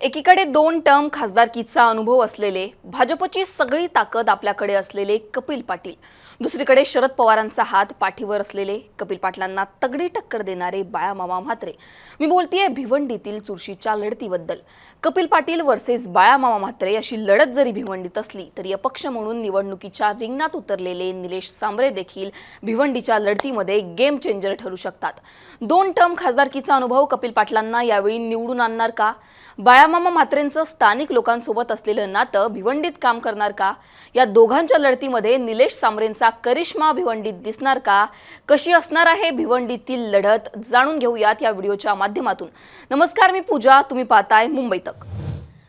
एकीकडे दोन टर्म खासदारकीचा अनुभव असलेले भाजपची सगळी ताकद आपल्याकडे असलेले कपिल पाटील. दुसरीकडे शरद पवारांचा हात पाठीवर असलेले कपिल पाटलांना तगडी टक्कर देणारे बाळामामा म्हात्रे. मी बोलतीये भिवंडीतील चुरशीच्या लढतीबद्दल. कपिल पाटील वर्सेस बाळामामा म्हात्रे अशी लढत जरी भिवंडीत असली तरी अपक्ष म्हणून निवडणुकीच्या रिंगणात उतरलेले निलेश सांबरे देखील भिवंडीच्या लढतीमध्ये गेम चेंजर ठरू शकतात. दोन टर्म खासदारकीचा अनुभव कपिल पाटलांना यावेळी निवडून आणणार का? बाळामामा म्हात्रेंचं स्थानिक लोकांसोबत असलेलं नातं भिवंडीत काम करणार का? या दोघांच्या लढतीमध्ये निलेश सांबरेंचा करिश्मा भिवंडीत दिसणार का? कशी असणार आहे भिवंडीतील लढत? जाणून घेऊयात या व्हिडिओच्या माध्यमातून. नमस्कार मी पूजा. तुम्ही पाहताय मुंबई तक.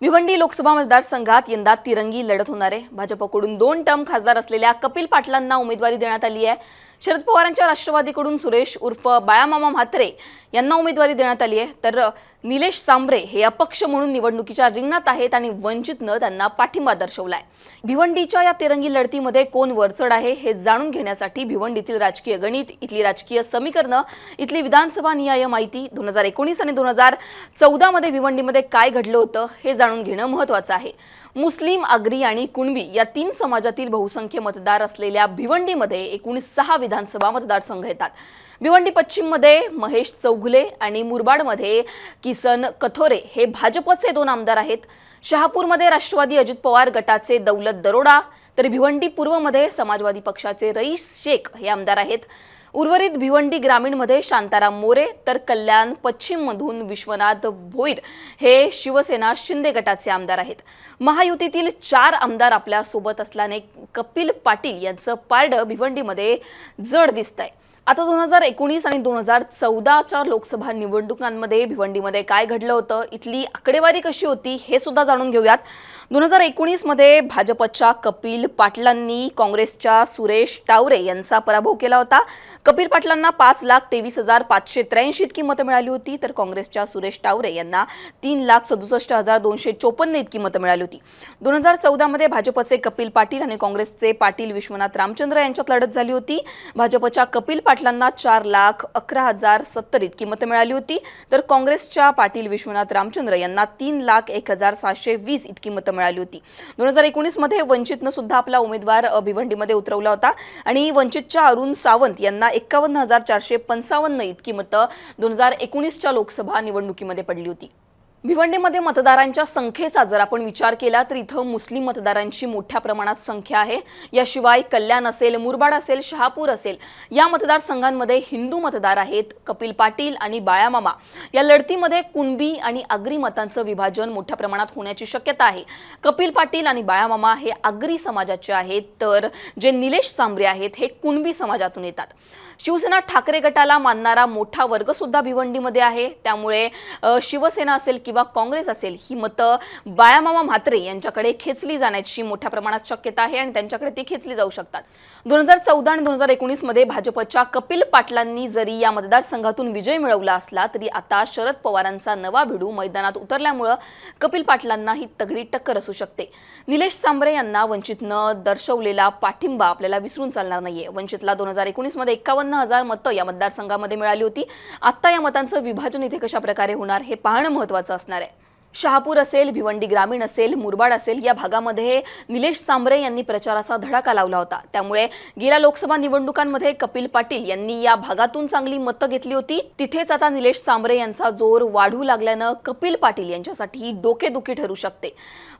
भिवंडी लोकसभा मतदारसंघात यंदा तिरंगी लढत होणार आहे. भाजपकडून दोन टर्म खासदार असलेल्या कपिल पाटलांना उमेदवारी देण्यात आली आहे. शरद पवारांच्या राष्ट्रवादीकडून सुरेश उर्फ बाळामामा म्हात्रे यांना उमेदवारी देण्यात आली आहे. तर निलेश सांबरे हे अपक्ष म्हणून निवडणुकीच्या रिंगणात आहेत आणि वंचितनं त्यांना पाठिंबा दर्शवलाय. भिवंडीच्या या तिरंगी लढतीमध्ये कोण वरचढ आहे हे जाणून घेण्यासाठी भिवंडीतील राजकीय गणित इथली राजकीय समीकरणं इथली विधानसभा निहाय माहिती दोन हजार एकोणीस आणि दोन हजार चौदामध्ये भिवंडीमध्ये काय घडलं होतं हे जाणून घेणं महत्त्वाचं आहे. मुस्लिम आगरी आणि कुणबी या तीन समाजातील बहुसंख्य मतदार असलेल्या भिवंडीमध्ये एकूण सहा विधानसभा मतदारसंघ येतात. भिवंडी पश्चिममध्ये महेश चौघुले आणि मुरबाडमध्ये किसन कथोरे हे भाजपचे दोन आमदार आहेत. शहापूरमध्ये राष्ट्रवादी अजित पवार गटाचे दौलत दरोडा तर भिवंडी पूर्वमध्ये समाजवादी पक्षाचे रईस शेख हे आमदार आहेत. उर्वरित भिवंडी ग्रामीणमध्ये शांताराम मोरे तर कल्याण पश्चिममधून विश्वनाथ भोईर हे शिवसेना शिंदे गटाचे आमदार आहेत. महायुतीतील चार आमदार आपल्यासोबत असल्याने कपिल पाटील यांचं पारडं भिवंडीमध्ये जड दिसतंय. आता दोन हजार एकोणीस आणि दोन हजार चौदाच्या लोकसभा निवडणुकांमध्ये भिवंडीमध्ये काय घडलं होतं? इथली आकडेवारी कशी होती? हे सुद्धा जाणून घेऊयात. दोन हजार एकोणीसमध्ये भाजपच्या कपिल पाटलांनी काँग्रेसच्या सुरेश टावरे यांचा पराभव केला होता. कपिल पाटलांना पाच लाख तेवीस हजार पाचशे त्र्याऐंशी इतकी मतं मिळाली होती तर काँग्रेसच्या सुरेश टावरे यांना तीन लाख सदुसष्ट हजार दोनशे चोपन्न इतकी मतं मिळाली होती. दोन हजार चौदामध्ये भाजपचे कपिल पाटील आणि काँग्रेसचे पाटील विश्वनाथ रामचंद्र यांच्यात लढत झाली होती. भाजपच्या कपिल पाटलांना चार लाख अकरा हजार सत्तर इतकी मतं मिळाली होती तर काँग्रेसच्या पाटील विश्वनाथ रामचंद्र यांना तीन लाख एक हजार सातशे वीस इतकी मतं मिळाली होती. दोन हजार एकोणीसमध्ये वंचितनं सुद्धा आपला उमेदवार भिवंडीमध्ये उतरवला होता. आणि वंचितच्या अरुण सावंत यांना एक्कावन्न हजार चारशे पंचावन्न इतकी मतं दोन हजार एकोणीसच्या लोकसभा निवडणुकीमध्ये पडली होती. भिवंडीमध्ये मतदारांच्या संख्येचा जर आपण विचार केला तर इथं मुस्लिम मतदारांची मोठ्या प्रमाणात संख्या आहे. याशिवाय कल्याण असेल मुरबाड असेल शहापूर असेल या मतदारसंघांमध्ये हिंदू मतदार आहेत कपिल पाटील आणि बाळामामा. या लढतीमध्ये कुणबी आणि आगरी मतांचं विभाजन मोठ्या प्रमाणात होण्याची शक्यता आहे. कपिल पाटील आणि बाळामामा हे आगरी समाजाचे आहेत तर जे निलेश सांबरे आहेत हे कुणबी समाजातून येतात. शिवसेना ठाकरे गटाला मानणारा मोठा वर्गसुद्धा भिवंडीमध्ये आहे. त्यामुळे शिवसेना असेल किंवा काँग्रेस असेल ही मतं बाळामामा म्हात्रे यांच्याकडे खेचली जाण्याची मोठ्या प्रमाणात शक्यता आहे आणि त्यांच्याकडे ती खेचली जाऊ शकतात. दोन हजार चौदा आणि दोन हजार एकोणीसमध्ये भाजपच्या कपिल पाटलांनी जरी या मतदारसंघातून विजय मिळवला असला तरी आता शरद पवारांचा नवा भिडू मैदानात उतरल्यामुळं कपिल पाटलांना ही तगडी टक्कर असू शकते. निलेश सांबरे यांना वंचितनं दर्शवलेला पाठिंबा आपल्याला विसरून चालणार नाहीये. वंचितला दोन हजार एकोणीसमध्ये एकावन्न हजार मतं या मतदारसंघामध्ये मिळाली होती. आता या मतांचं विभाजन इथे कशा प्रकारे होणार हे पाहणं महत्वाचं असणार आहे शहापूर असेल भिवंडी ग्रामीण असेल मुरबाड असेल या भागामध्ये निलेश सांबरे यांनी प्रचाराचा धडाका लावला होता. त्यामुळे गेल्या लोकसभा निवडणुकांमध्ये कपिल पाटील यांनी या भागातून चांगली मतं घेतली होती. तिथेच आता निलेश सांबरे यांचा जोर वाढू लागल्यानं कपिल पाटील यांच्यासाठी डोकेदुखी ठरू शकते.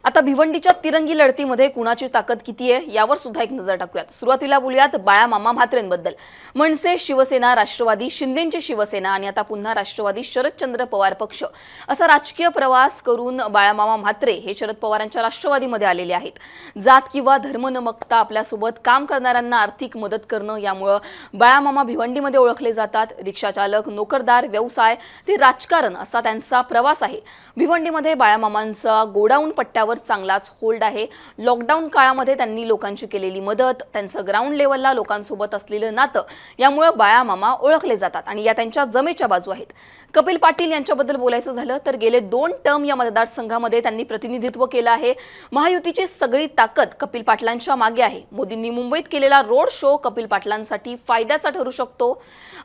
आता भिवंडीच्या तिरंगी लढतीमध्ये कुणाची ताकद किती आहे यावर सुद्धा एक नजर टाकूयात. सुरुवातीला बोलूयात बाळामामा म्हात्रेंबद्दल. मनसे शिवसेना राष्ट्रवादी शिंदेची शिवसेना आणि आता पुन्हा राष्ट्रवादी शरदचंद्र पवार पक्ष. असा राजकीय प्रवास करून बाळामामा म्हात्रे हे शरद पवारांच्या राष्ट्रवादीमध्ये आलेले आहेत. जात किंवा धर्म न बघता आपल्यासोबत काम करणाऱ्यांना आर्थिक मदत करणं यामुळं बाळामामा भिवंडीमध्ये ओळखले जातात. रिक्षाचालक नोकरदार व्यवसाय ते राजकारण असा त्यांचा प्रवास आहे. भिवंडीमध्ये बाळामामांचा गोडाऊन पट्ट्यावर चांगलाच होल्ड आहे. लॉकडाऊन काळामध्ये त्यांनी लोकांची केलेली मदत त्यांचं ग्राउंड लेवलला लोकांसोबत असलेलं नातं यामुळं बाळामामा ओळखले जातात आणि या त्यांच्या जमेच्या बाजू आहेत. कपिल पाटील यांच्याबद्दल बोलायचं झालं तर गेले दोन टर्म या मतदारसंघामध्ये त्यांनी प्रतिनिधित्व केलं आहे. महायुतीची सगळी ताकद कपिल पाटलांच्या मागे आहे. मोदींनी मुंबईत केलेला रोड शो कपिल पाटलांसाठी फायद्याचा ठरू शकतो.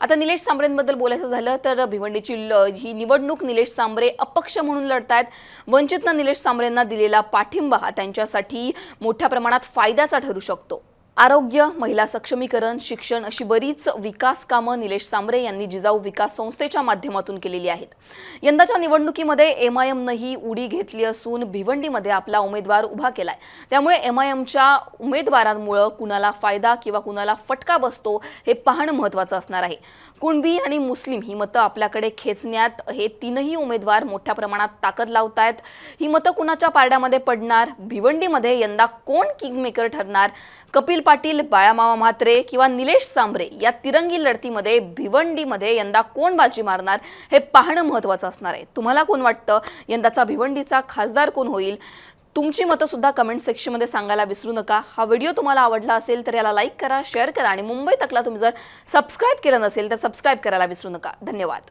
आता निलेश सांबरेंबद्दल बोलायचं झालं तर भिवंडीची ही निवडणूक निलेश सांबरे अपक्ष म्हणून लढतायत. वंचितनं निलेश सांबरेंना दिलेला पाठिंबा हा त्यांच्यासाठी मोठ्या प्रमाणात फायद्याचा ठरू शकतो. आरोग्य महिला सक्षमीकरण शिक्षण अशी बरीच विकास कामं निलेश सांबरे यांनी जिजाऊ विकास संस्थेच्या माध्यमातून केलेली आहेत. यंदाच्या निवडणुकीमध्ये एम आय एमनंही उडी घेतली असून भिवंडीमध्ये आपला उमेदवार उभा केलाय. त्यामुळे एम आय एमच्या उमेदवारांमुळं कुणाला फायदा किंवा कुणाला फटका बसतो हे पाहणं महत्त्वाचं असणार आहे. कुणबी आणि मुस्लिम ही मतं आपल्याकडे खेचण्यात हे तीनही उमेदवार मोठ्या प्रमाणात ताकद लावतायत. ही मतं कुणाच्या पारड्यामध्ये पडणार? भिवंडीमध्ये यंदा कोण किंगमेकर ठरणार? कपिल पाटील बाळामामा म्हात्रे किंवा निलेश सांबरे या तिरंगी लढतीमध्ये भिवंडीमध्ये यंदा कोण बाजी मारणार हे पाहणं महत्त्वाचं असणार आहे. तुम्हाला कोण वाटतं? यंदाचा भिवंडीचा खासदार कोण होईल? तुमची मतं सुद्धा कमेंट सेक्शनमध्ये सांगायला विसरू नका. हा व्हिडिओ तुम्हाला आवडला असेल तर याला लाईक करा शेअर करा आणि मुंबई तकला तुम्ही जर सबस्क्राईब केलं नसेल तर सबस्क्राईब करायला विसरू नका. धन्यवाद.